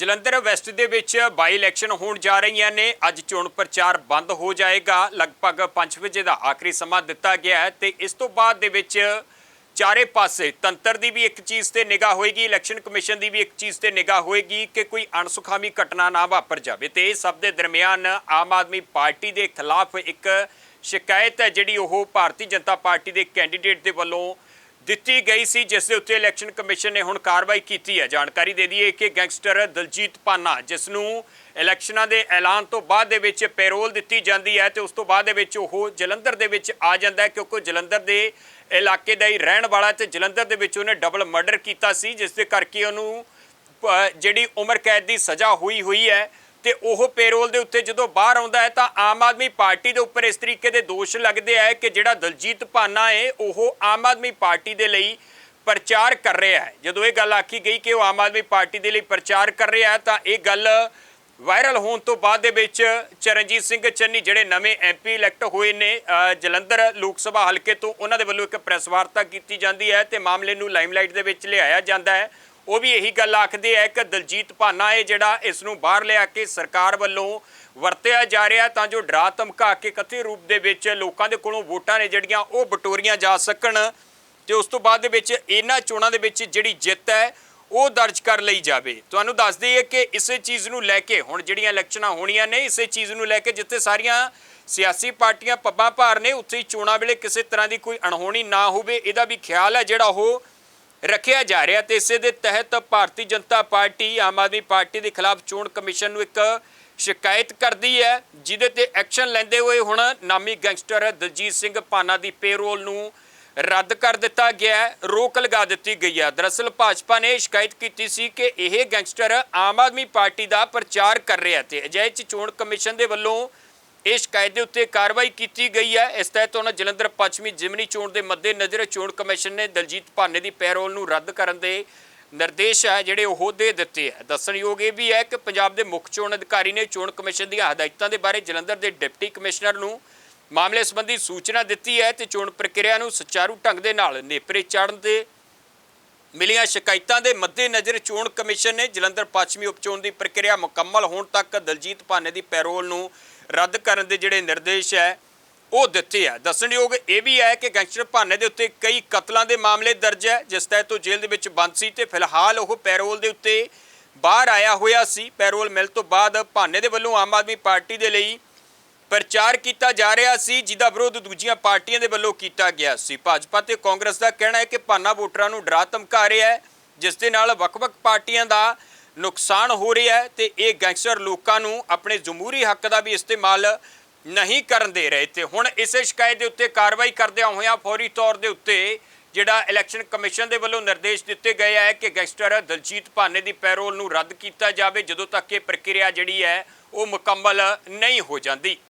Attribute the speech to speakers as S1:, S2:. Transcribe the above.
S1: Jalandhar West ਦੇ ਵਿੱਚ ਬਾਈ election ਹੋਣ ਜਾ ਰਹੀਆਂ ਨੇ। ਅੱਜ ਚੋਣ ਪ੍ਰਚਾਰ ਬੰਦ ਹੋ ਜਾਏਗਾ। ਲਗਭਗ 5 ਵਜੇ ਦਾ ਆਖਰੀ ਸਮਾਂ ਦਿੱਤਾ ਗਿਆ ਹੈ ਤੇ ਇਸ ਤੋਂ ਬਾਅਦ ਦੇ ਵਿੱਚ ਚਾਰੇ ਪਾਸੇ ਤੰਤਰ ਦੀ ਵੀ ਇੱਕ ਚੀਜ਼ ਤੇ ਨਿਗਾਹ ਹੋਏਗੀ, ਇਲੈਕਸ਼ਨ ਕਮਿਸ਼ਨ ਦੀ ਵੀ ਇੱਕ ਚੀਜ਼ ਤੇ ਨਿਗਾਹ ਹੋਏਗੀ ਕਿ ਕੋਈ ਅਣਸੁਖਾਵੀ ਘਟਨਾ ਨਾ ਵਾਪਰ ਜਾਵੇ। ਤੇ ਇਹ ਸਭ ਦੇ ਦਰਮਿਆਨ ਆਮ ਆਦਮੀ ਪਾਰਟੀ ਦੇ ਖਿਲਾਫ ਇੱਕ ਸ਼ਿਕਾਇਤ ਹੈ, ਜਿਹੜੀ ਉਹ ਭਾਰਤੀ ਜਨਤਾ ਪਾਰਟੀ ਦੇ ਕੈਂਡੀਡੇਟ ਦੇ ਵੱਲੋਂ ਦਿੱਤੀ ਗਈ ਸੀ, ਜਿਸ ਦੇ ਉੱਤੇ ਇਲੈਕਸ਼ਨ ਕਮਿਸ਼ਨ ਨੇ ਹੁਣ ਕਾਰਵਾਈ ਕੀਤੀ ਹੈ। ਜਾਣਕਾਰੀ ਦੇ ਦਈਏ ਕਿ ਗੈਂਗਸਟਰ ਦਲਜੀਤ ਪਾਨਾ, ਜਿਸ ਨੂੰ ਇਲੈਕਸ਼ਨਾਂ ਦੇ ਐਲਾਨ ਤੋਂ ਬਾਅਦ ਦੇ ਵਿੱਚ ਪੈਰੋਲ ਦਿੱਤੀ ਜਾਂਦੀ ਹੈ ਤੇ ਉਸ ਤੋਂ ਬਾਅਦ ਦੇ ਵਿੱਚ ਉਹ ਜਲੰਧਰ ਦੇ ਵਿੱਚ ਆ ਜਾਂਦਾ ਹੈ ਕਿਉਂਕਿ ਉਹ ਜਲੰਧਰ ਦੇ ਇਲਾਕੇ ਦਾ ਹੀ ਰਹਿਣ ਵਾਲਾ ਤੇ ਜਲੰਧਰ ਦੇ ਵਿੱਚ ਉਹਨੇ ਡਬਲ ਮਰਡਰ ਕੀਤਾ ਸੀ, ਜਿਸ ਦੇ ਕਰਕੇ ਉਹਨੂੰ ਜਿਹੜੀ ਉਮਰ ਕੈਦ ਦੀ ਸਜ਼ਾ ਹੋਈ ਹੋਈ ਹੈ ਤੇ ਉਹ ਪੈਰੋਲ ਦੇ ਉੱਤੇ ਜਦੋਂ ਬਾਹਰ ਆਉਂਦਾ ਹੈ ਤਾਂ ਆਮ ਆਦਮੀ ਪਾਰਟੀ ਦੇ ਉੱਪਰ ਇਸ ਤਰੀਕੇ ਦੇ ਦੋਸ਼ ਲੱਗਦੇ ਆ ਕਿ ਜਿਹੜਾ ਦਲਜੀਤ ਭਾਨਾ ਹੈ, ਉਹ ਆਮ ਆਦਮੀ ਪਾਰਟੀ ਦੇ ਲਈ ਪ੍ਰਚਾਰ ਕਰ ਰਿਹਾ ਹੈ। ਜਦੋਂ ਇਹ ਗੱਲ ਆਖੀ ਗਈ ਕਿ ਉਹ ਆਮ ਆਦਮੀ ਪਾਰਟੀ ਦੇ ਲਈ ਪ੍ਰਚਾਰ ਕਰ ਰਿਹਾ ਹੈ ਤਾਂ ਇਹ ਗੱਲ ਵਾਇਰਲ ਹੋਣ ਤੋਂ ਬਾਅਦ ਦੇ ਵਿੱਚ ਚਰਨਜੀਤ ਸਿੰਘ ਚੰਨੀ ਜਿਹੜੇ ਨਵੇਂ ਐਮਪੀ ਇਲੈਕਟ ਹੋਏ ਨੇ ਜਲੰਧਰ ਲੋਕ ਸਭਾ ਹਲਕੇ ਤੋਂ ਉਹਨਾਂ ਦੇ ਵੱਲੋਂ ਇੱਕ ਪ੍ਰੈਸ ਵਾਰਤਾ ਕੀਤੀ ਜਾਂਦੀ ਹੈ ਤੇ ਮਾਮਲੇ ਨੂੰ ਲਾਈਮਲਾਈਟ ਦੇ ਵਿੱਚ ਲਿਆਇਆ ਜਾਂਦਾ ਹੈ। ਉਹ ਵੀ ਇਹੀ ਗੱਲ ਆਖਦੇ ਹੈ ਕਿ ਦਲਜੀਤ ਭਾਨਾ ਇਹ ਜਿਹੜਾ ਇਸ ਨੂੰ ਬਾਹਰ ਲਿਆ ਕੇ ਸਰਕਾਰ ਵੱਲੋਂ ਵਰਤਿਆ ਜਾ ਰਿਹਾ, ਤਾਂ ਜੋ ਡਰਾ ਧਮਕਾ ਕੇ ਕਥਿਤ ਰੂਪ ਦੇ ਵਿੱਚ ਲੋਕਾਂ ਦੇ ਕੋਲੋਂ ਵੋਟਾਂ ਨੇ ਜਿਹੜੀਆਂ ਉਹ ਬਟੋਰੀਆਂ ਜਾ ਸਕਣ ਤੇ ਉਸ ਤੋਂ ਬਾਅਦ ਦੇ ਵਿੱਚ ਇਹਨਾਂ ਚੋਣਾਂ ਦੇ ਵਿੱਚ ਜਿਹੜੀ ਜਿੱਤ ਹੈ, ਉਹ ਦਰਜ ਕਰ ਲਈ ਜਾਵੇ। ਤੁਹਾਨੂੰ ਦੱਸ ਦਈਏ ਕਿ ਇਸੇ ਚੀਜ਼ ਨੂੰ ਲੈ ਕੇ ਹੁਣ ਜਿਹੜੀਆਂ ਇਲੈਕਸ਼ਨਾਂ ਹੋਣੀਆਂ ਨੇ, ਇਸੇ ਚੀਜ਼ ਨੂੰ ਲੈ ਕੇ ਜਿੱਥੇ ਸਾਰੀਆਂ ਸਿਆਸੀ ਪਾਰਟੀਆਂ ਪੱਬਾਂ ਭਾਰ ਨੇ, ਉੱਥੇ ਹੀ ਚੋਣਾਂ ਵੇਲੇ ਕਿਸੇ ਤਰ੍ਹਾਂ ਦੀ ਕੋਈ ਅਣਹੋਣੀ ਨਾ ਹੋਵੇ, ਇਹਦਾ ਵੀ ਖਿਆਲ ਹੈ ਜਿਹੜਾ ਉਹ ਰੱਖਿਆ ਜਾ ਰਿਹਾ ਤੇ ਇਸੇ ਦੇ ਤਹਿਤ ਭਾਰਤੀ ਜਨਤਾ ਪਾਰਟੀ, ਆਮ ਆਦਮੀ ਪਾਰਟੀ ਦੇ ਖਿਲਾਫ ਚੋਣ ਕਮਿਸ਼ਨ ਨੂੰ ਇੱਕ ਸ਼ਿਕਾਇਤ ਕਰਦੀ ਹੈ, ਜਿਹਦੇ ਤੇ ਐਕਸ਼ਨ ਲੈਂਦੇ ਹੋਏ ਹੁਣ ਨਾਮੀ ਗੈਂਗਸਟਰ ਦਲਜੀਤ ਸਿੰਘ ਪਾਨਾ ਦੀ ਪੇਰੋਲ ਨੂੰ ਰੱਦ ਕਰ ਦਿੱਤਾ ਗਿਆ ਹੈ, ਰੋਕ ਲਗਾ ਦਿੱਤੀ ਗਈ ਹੈ। ਦਰਅਸਲ ਭਾਜਪਾ ਨੇ ਸ਼ਿਕਾਇਤ ਕੀਤੀ ਸੀ ਕਿ ਇਹ ਗੈਂਗਸਟਰ ਆਮ ਆਦਮੀ ਪਾਰਟੀ ਦਾ ਪ੍ਰਚਾਰ ਕਰ ਰਿਹਾ ਤੇ ਅਜਿਹੇ ਚ ਚੋਣ ਕਮਿਸ਼ਨ ਦੇ ਵੱਲੋਂ ਇਹ ਸ਼ਿਕਾਇਤ ਦੇ ਉੱਤੇ ਕਾਰਵਾਈ ਕੀਤੀ ਗਈ ਹੈ। ਇਸ ਤਹਿਤ ਉਹਨਾਂ ਜਲੰਧਰ ਪੱਛਮੀ ਜ਼ਿਮਨੀ ਚੋਣ ਦੇ ਮੱਦੇਨਜ਼ਰ ਚੋਣ ਕਮਿਸ਼ਨ ਨੇ ਦਲਜੀਤ ਭਾਨੇ ਦੀ ਪੈਰੋਲ ਨੂੰ ਰੱਦ ਕਰਨ ਦੇ ਨਿਰਦੇਸ਼ ਹੈ, ਜਿਹੜੇ ਉਹ ਦੇ ਦਿੱਤੇ ਹੈ। ਦੱਸਣਯੋਗ ਇਹ ਵੀ ਹੈ ਕਿ ਪੰਜਾਬ ਦੇ ਮੁੱਖ ਚੋਣ ਅਧਿਕਾਰੀ ਨੇ ਚੋਣ ਕਮਿਸ਼ਨ ਦੀਆਂ ਹਦਾਇਤਾਂ ਦੇ ਬਾਰੇ ਜਲੰਧਰ ਦੇ ਡਿਪਟੀ ਕਮਿਸ਼ਨਰ ਨੂੰ ਮਾਮਲੇ ਸੰਬੰਧੀ ਸੂਚਨਾ ਦਿੱਤੀ ਹੈ ਤੇ ਚੋਣ ਪ੍ਰਕਿਰਿਆ ਨੂੰ ਸੁਚਾਰੂ ਢੰਗ ਦੇ ਨਾਲ ਨੇਪਰੇ ਚਾੜਨ ਦੇ ਮਿਲੀਆਂ ਸ਼ਿਕਾਇਤਾਂ ਦੇ ਮੱਦੇਨਜ਼ਰ ਚੋਣ ਕਮਿਸ਼ਨ ਨੇ ਜਲੰਧਰ ਪੱਛਮੀ ਉਪਚੋਣ ਦੀ ਪ੍ਰਕਿਰਿਆ ਮੁਕੰਮਲ ਹੋਣ ਤੱਕ ਦਲਜੀਤ ਭਾਨੇ ਦੀ ਪੈਰੋਲ ਨੂੰ ਰੱਦ ਕਰਨ ਦੇ ਜਿਹੜੇ ਨਿਰਦੇਸ਼ ਹੈ, ਉਹ ਦਿੱਤੇ ਆ। ਦੱਸਣਯੋਗ ਇਹ ਵੀ ਹੈ ਕਿ ਗੈਂਗਸਟਰ ਭਾਨੇ ਦੇ ਉੱਤੇ ਕਈ ਕਤਲਾਂ ਦੇ ਮਾਮਲੇ ਦਰਜ ਹੈ, ਜਿਸ ਤਹਿਤ ਉਹ ਜੇਲ੍ਹ ਦੇ ਵਿੱਚ ਬੰਦ ਸੀ ਤੇ ਫਿਲਹਾਲ ਉਹ ਪੈਰੋਲ ਦੇ ਉੱਤੇ ਬਾਹਰ ਆਇਆ ਹੋਇਆ ਸੀ। ਪੈਰੋਲ ਮਿਲ ਤੋਂ ਬਾਅਦ ਭਾਨੇ ਦੇ ਵੱਲੋਂ ਆਮ ਆਦਮੀ ਪਾਰਟੀ ਦੇ ਲਈ ਪ੍ਰਚਾਰ ਕੀਤਾ ਜਾ ਰਿਹਾ ਸੀ, ਜਿਹਦਾ ਵਿਰੋਧ ਦੂਜੀਆਂ ਪਾਰਟੀਆਂ ਦੇ ਵੱਲੋਂ ਕੀਤਾ ਗਿਆ ਸੀ। ਭਾਜਪਾ ਤੇ ਕਾਂਗਰਸ ਦਾ ਕਹਿਣਾ ਹੈ ਕਿ ਭਾਨਾ ਵੋਟਰਾਂ ਨੂੰ ਡਰਾ ਧਮਕਾ ਰਿਹਾ ਹੈ, ਜਿਸ ਦੇ ਨਾਲ ਵੱਖ-ਵੱਖ ਪਾਰਟੀਆਂ ਦਾ ਨੁਕਸਾਨ ਹੋ ਰਿਹਾ ਹੈ ਤੇ ਇਹ ਗੈਂਗਸਟਰ ਲੋਕਾਂ ਨੂੰ ਆਪਣੇ ਜਮਹੂਰੀ ਹੱਕ ਦਾ ਵੀ ਇਸਤੇਮਾਲ ਨਹੀਂ ਕਰਨ ਦੇ ਰਹੇ ਤੇ ਹੁਣ ਇਸੇ ਸ਼ਿਕਾਇਤ ਦੇ ਉੱਤੇ ਕਾਰਵਾਈ ਕਰਦਿਆਂ ਹੋਇਆਂ ਫੌਰੀ ਤੌਰ ਦੇ ਉੱਤੇ ਜਿਹੜਾ ਇਲੈਕਸ਼ਨ ਕਮਿਸ਼ਨ ਦੇ ਵੱਲੋਂ ਨਿਰਦੇਸ਼ ਦਿੱਤੇ ਗਏ ਹੈ ਕਿ ਗੈਂਗਸਟਰ ਦਲਜੀਤ ਭਾਨੇ ਦੀ ਪੈਰੋਲ ਨੂੰ ਰੱਦ ਕੀਤਾ ਜਾਵੇ, ਜਦੋਂ ਤੱਕ ਇਹ ਪ੍ਰਕਿਰਿਆ ਜਿਹੜੀ ਹੈ ਉਹ ਮੁਕੰਮਲ ਨਹੀਂ ਹੋ ਜਾਂਦੀ।